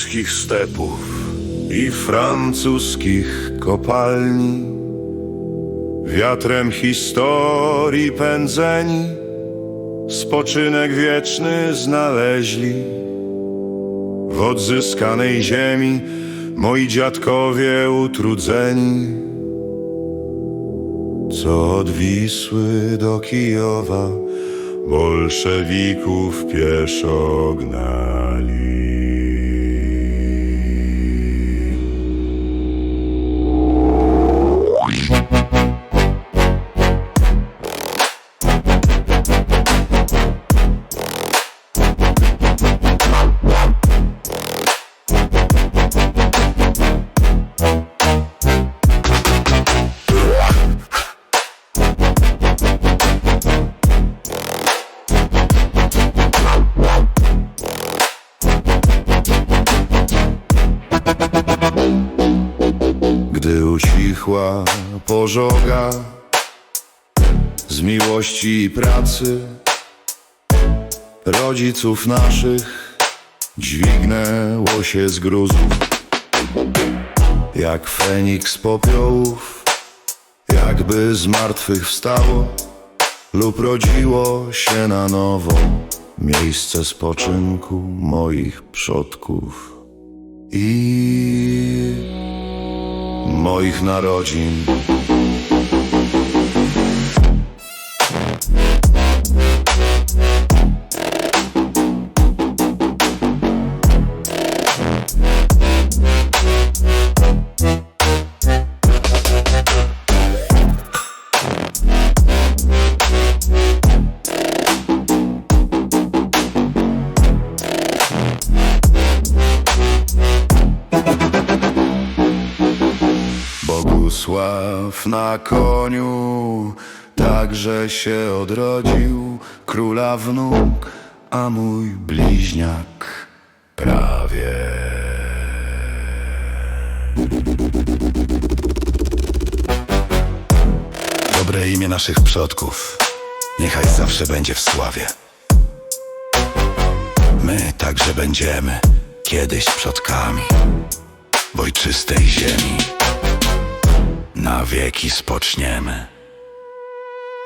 wołyńskich stepów i francuskich kopalni, wiatrem historii pędzeni, spoczynek wieczny znaleźli. W odzyskanej ziemi moi dziadkowie utrudzeni, co od Wisły do Kijowa bolszewików pieszo gnali. Gdy ucichła pożoga z miłości i pracy. Rodziców naszych dźwignęło się z gruzu. Jak Feniks popiołów jakby z martwych wstało lub rodziło się na nowo miejsce spoczynku moich przodków. I moich narodzin. Bogusław na koniu także się odrodził króla wnuk, a mój bliźniak prawie. Dobre imię naszych przodków niechaj zawsze będzie w sławie. My także będziemy kiedyś przodkami w ojczystej ziemi. Na wieki spoczniemy,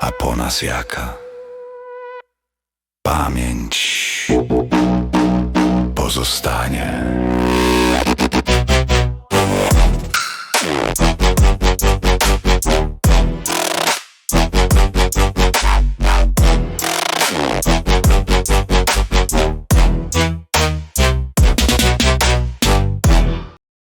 a po nas jaka pamięć pozostanie.